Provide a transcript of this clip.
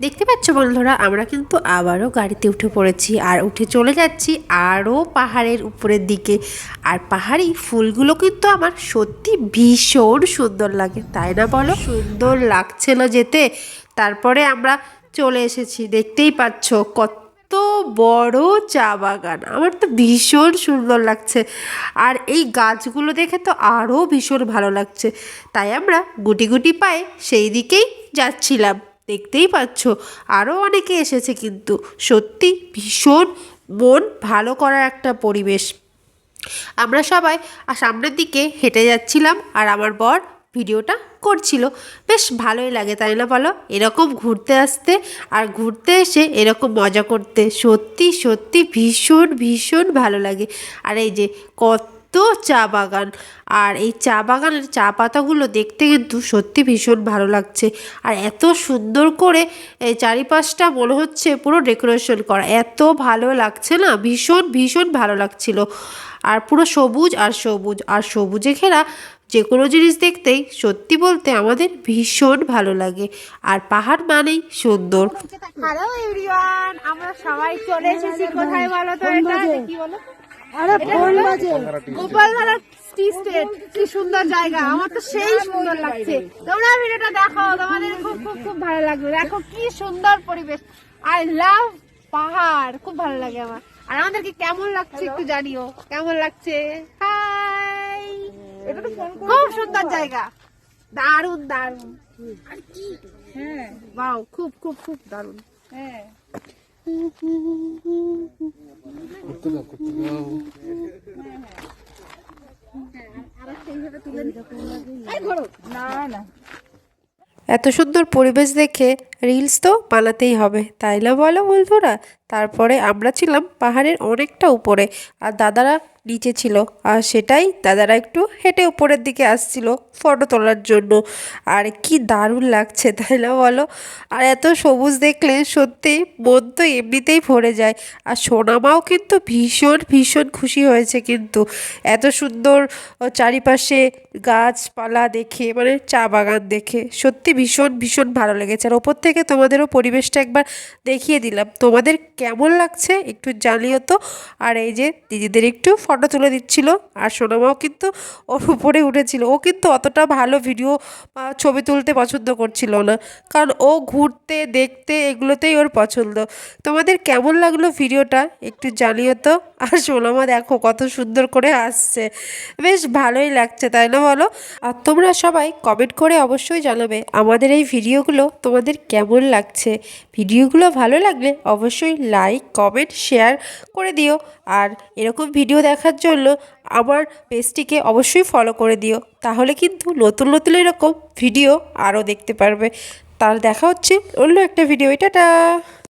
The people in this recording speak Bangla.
দেখতে পাচ্ছ বন্ধুরা, আমরা কিন্তু আবারও গাড়িতে উঠে পড়েছি আর উঠে চলে যাচ্ছি আরও পাহাড়ের উপরের দিকে। আর পাহাড়ি ফুলগুলো কিন্তু আমার সত্যি ভীষণ সুন্দর লাগে, তাই না বলো? সুন্দর লাগছিল যেতে। তারপরে আমরা চলে এসেছি, দেখতেই পাচ্ছ কত বড় চা বাগান, আমার তো ভীষণ সুন্দর লাগছে। আর এই গাছগুলো দেখে তো আরও ভীষণ ভালো লাগছে। তাই আমরা গুটি গুটি পায়ে সেই দিকেই যাচ্ছিলাম। দেখতেই পাচ্ছ। আরও অনেকে এসেছে কিন্তু। সত্যি ভীষণ মন ভালো করার একটা পরিবেশ। আমরা সবাই সামনের দিকে হেঁটে যাচ্ছিলাম আর আমার বর ভিডিওটা করছিল। বেশ ভালোই লাগে, তাই না বলো? এরকম ঘুরতে আসতে আর ঘুরতে এসে এরকম মজা করতে সত্যি সত্যি ভীষণ ভীষণ ভালো লাগে। আর এই যে কত চা বাগান। আর এই চা বাগানের চা পাতাগুলো দেখতে কিন্তু সত্যি ভীষণ ভালো লাগছে। আর এত সুন্দর করে এই চারিপাশটা মনে হচ্ছে পুরো ডেকোরেশন করা। এত ভালো লাগছে না? ভীষণ ভীষণ ভালো লাগছিল। আর পুরো সবুজ আর সবুজ। আর সবুজে ঘেরা যে কোনো জিনিস দেখতেই সত্যি বলতে আমাদের ভীষণ ভালো লাগে। আর পাহাড় মানেই সুন্দর। হ্যালো এভরিওয়ান আমরা সবাই চলে এসেছি। কোথায় বলো তো এটা? কি বলো? আরে ফোন বাজে। Gopaldhara tea estate. কি সুন্দর জায়গা। আমার তো সেই সুন্দর লাগছে। তোমরা ভিডিওটা দেখো তোমাদের খুব খুব খুব ভালো লাগবে দেখো কি সুন্দর পরিবেশ। আই লাভ পাহাড়। খুব ভালো লাগে আমার। আর আমাদেরকে কেমন লাগছে একটু জানিও। কেমন লাগছে? হাই খুব সুন্দর জায়গা। দারুণ দারুণ আর কি? হ্যাঁ বাও খুব খুব খুব দারুণ হ্যাঁ। এত সুন্দর পরিবেশ দেখে রিলস তো বানাতেই হবে। তাই না বলো বন্ধুরা? তারপরে আমরা ছিলাম পাহাড়ের অনেকটা উপরে আর দাদারা নিচে ছিল। আর সেটাই দাদারা একটু হেঁটে উপরের দিকে আসছিল ফটো তোলার জন্য। আর কি দারুণ লাগছে, তাই না বলো? আর এত সবুজ দেখলে সত্যি মন তো এমনিতেই ভরে যায়। আর সোনামাও কিন্তু ভীষণ ভীষণ খুশি হয়েছে কিন্তু। এত সুন্দর চারিপাশে গাছপালা দেখে মানে চা বাগান দেখে সত্যি ভীষণ ভীষণ ভালো লেগেছে। আর ওপর থেকে তোমাদেরও পরিবেশটা একবার দেখিয়ে দিলাম। তোমাদের কেমন লাগছে একটু জানিও তো। আর এই যে দিদিদের একটু ফটো তুলে দিচ্ছিল, আর সোনামাও কিন্তু ওর উপরে উঠেছিল। ও কিন্তু অতটা ভালো ভিডিও ছবি তুলতে পছন্দ করছিল না। কারণ ও ঘুরতে, দেখতে এগুলোতেই ওর পছন্দ। তোমাদের কেমন লাগল ভিডিওটা একটু জানিও তো। আর সোনামা দেখো কত সুন্দর করে আসছে বেশ ভালোই লাগছে, তাই না বলো? আর তোমরা সবাই কমেন্ট করে অবশ্যই জানাবে আমাদের এই ভিডিওগুলো তোমাদের কেমন লাগছে? ভিডিওগুলো ভালো লাগলে অবশ্যই লাইক কমেন্ট শেয়ার করে দিও। আর এরকম ভিডিও দেখার জন্য আমার পেজটিকে অবশ্যই ফলো করে দিও। তাহলে কিন্তু নতুন নতুন এরকম ভিডিও আরও দেখতে পারবে। তার দেখা হচ্ছে অন্য একটা ভিডিও টাটা!